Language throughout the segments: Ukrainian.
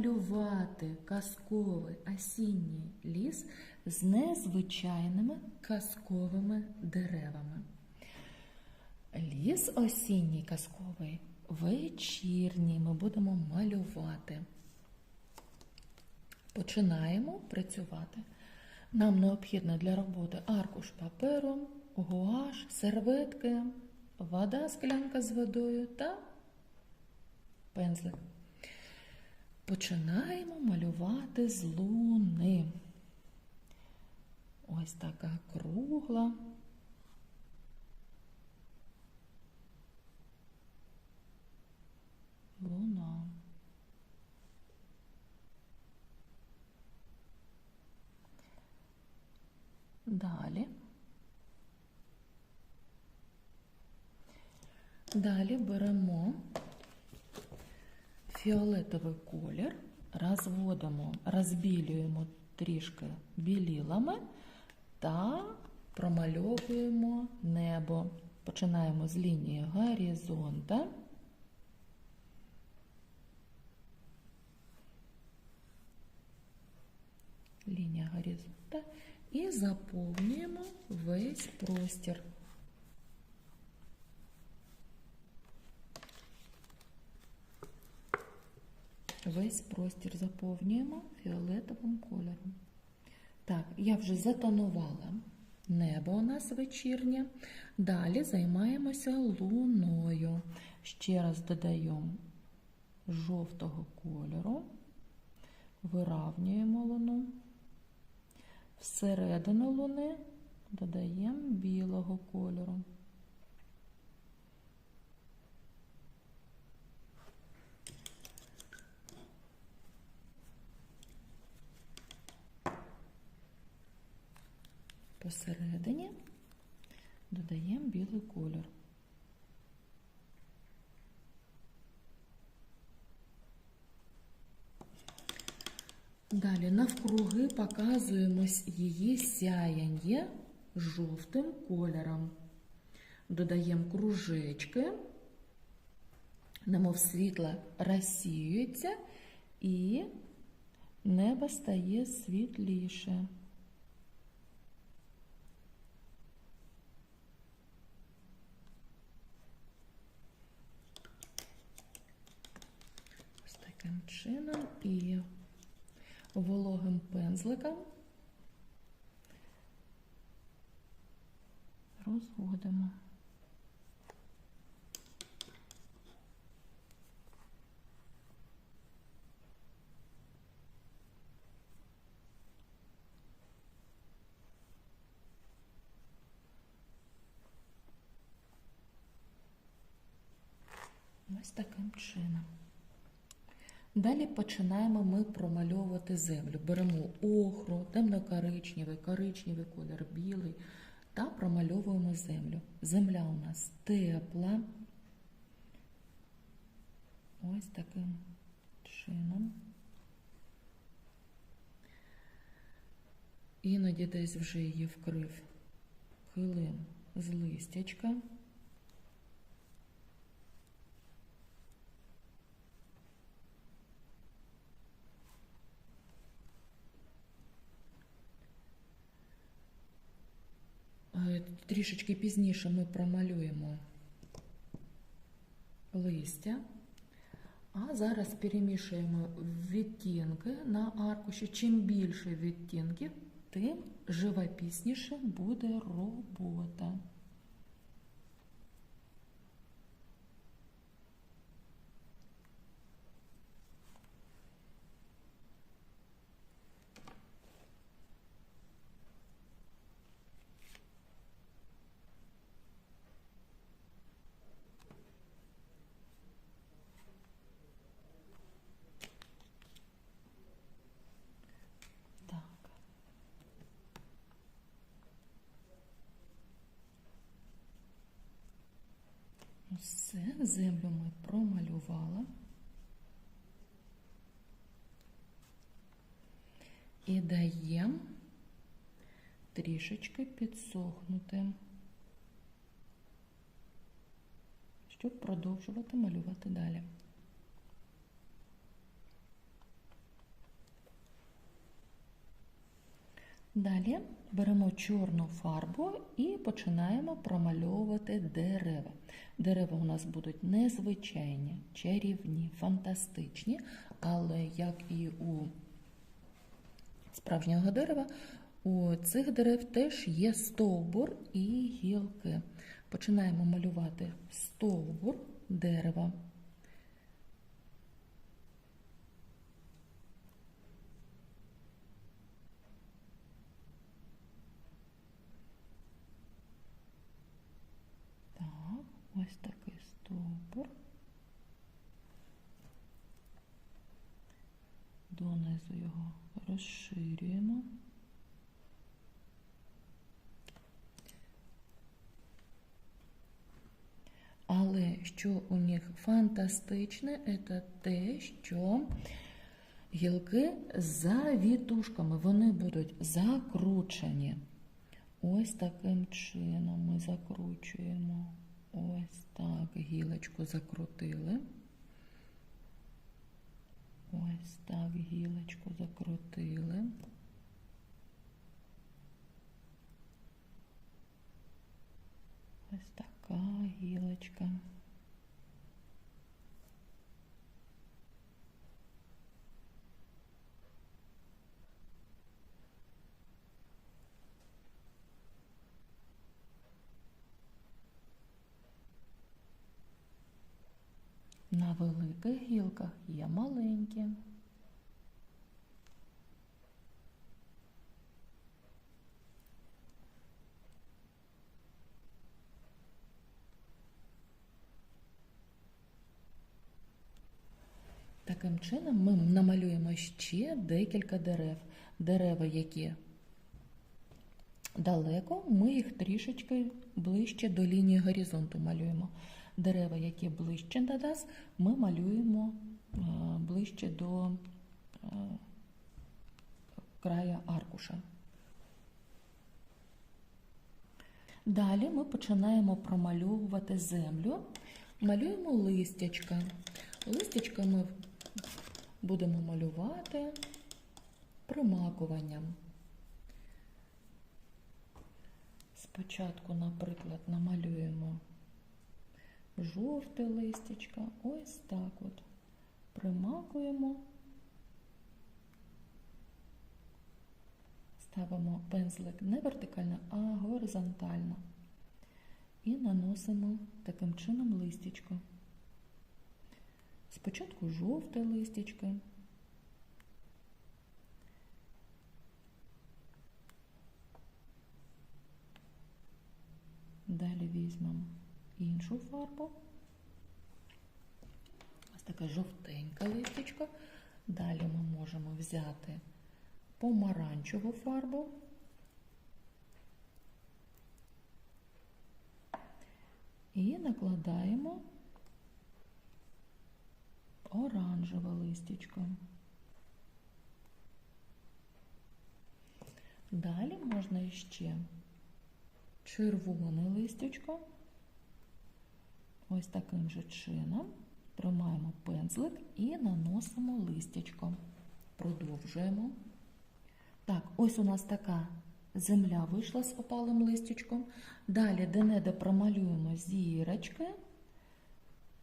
намалювати казковий осінній ліс з незвичайними казковими деревами. Ліс осінній казковий, вечірній ми будемо малювати. Починаємо працювати. Нам необхідно для роботи аркуш паперу, гуаш, серветки, вода, склянка з водою та пензлик. Починаємо малювати з луни. Ось така кругла. Луна. Далі. Далі беремо фіолетовий колір, розводимо, розбілюємо трішки білілами та промальовуємо небо. Починаємо з лінії горизонта. Лінія горизонта і заповнюємо весь простір. Весь простір заповнюємо фіолетовим кольором. Так, я вже затонувала небо у нас вечірнє. Далі займаємося луною. Ще раз додаємо жовтого кольору, виравнюємо луну. Всередину луни додаємо білого кольору. Посередині додаємо білий колір. Далі навкруги показуємо її сяяння жовтим кольором. Додаємо кружечки, немов світло розсіюється і небо стає світліше. Ось таким чином і вологим пензликом розводимо. Ось таким чином. Далі починаємо ми промальовувати землю. Беремо охру, темно-коричневий, коричневий колір, білий та промальовуємо землю. Земля у нас тепла. Ось таким чином. Іноді десь вже її вкрив килим з листячка. Трішечки пізніше ми промалюємо листя, а зараз перемішуємо відтінки на аркуші. Чим більше відтінків, тим живописніше буде робота. Так. Все, землю ми промалювали. І даємо трішечки підсохнути. щоб продовжувати малювати далі. Далі беремо чорну фарбу і починаємо промальовувати дерева. Дерева у нас будуть незвичайні, чарівні, фантастичні, але як і у справжнього дерева, у цих дерев теж є стовбур і гілки. Починаємо малювати стовбур дерева. Так, ось такий стовбур. Донизу його розширюємо. Але що у них фантастичне, це те, що гілки за вітушками, вони будуть закручені. Ось таким чином ми закручуємо. Ось так гілочку закрутили. Ось так гілочку закрутили. Ось така гілочка. На великих гілках є маленькі. Таким чином ми намалюємо ще декілька дерев. Дерева, які далеко, ми їх трішечки ближче до лінії горизонту малюємо. Дерева, які ближче до нас, ми малюємо е, ближче до е, края аркуша. Далі ми починаємо промальовувати землю, малюємо листячка. Листячка ми будемо малювати примакуванням. Спочатку, наприклад, намалюємо жовте листячко, ось так от примакуємо, ставимо пензлик не вертикально, а горизонтально і наносимо таким чином листячко. Спочатку жовте листячко. Далі візьмемо іншу фарбу. Ось таке жовтеньке листячко. Далі ми можемо взяти помаранчеву фарбу. І накладаємо оранжеве листячко. Далі можна ще червоне листячко. Ось таким же чином тримаємо пензлик і наносимо листячко. Продовжуємо. Так, ось у нас така земля вийшла з опалим листячком. Далі де-не-де промалюємо зірочки.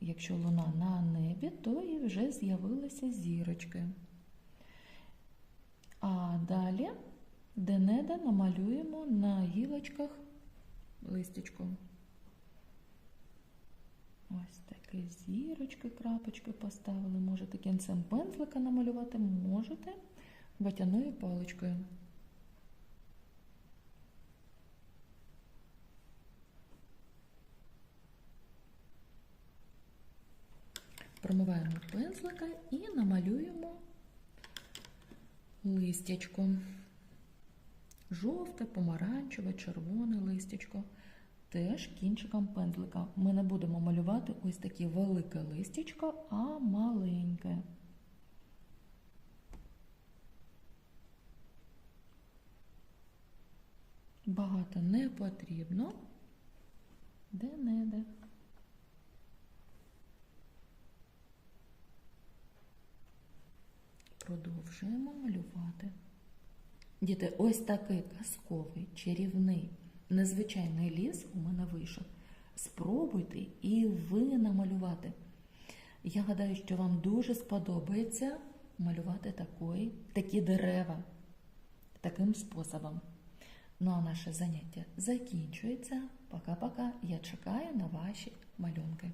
Якщо луна на небі, то і вже з'явилися зірочки. А далі де-не-де намалюємо на гілочках листячком. Ось такі зірочки, крапочки поставили. Можете кінцем пензлика намалювати, можете ватяною паличкою. Промиваємо пензлика і намалюємо листячко. Жовте, помаранчеве, червоне листячко теж кінчиком пензлика. Ми не будемо малювати ось таке велике листячко, а маленьке. Багато не потрібно, де-не-де. Продовжуємо малювати. Діти, ось такий казковий, чарівний незвичайний ліс у мене вийшов. Спробуйте і ви намалювати. Я гадаю, що вам дуже сподобається малювати такої, такі дерева таким способом. Ну а наше заняття закінчується. Пока-пока. Я чекаю на ваші малюнки.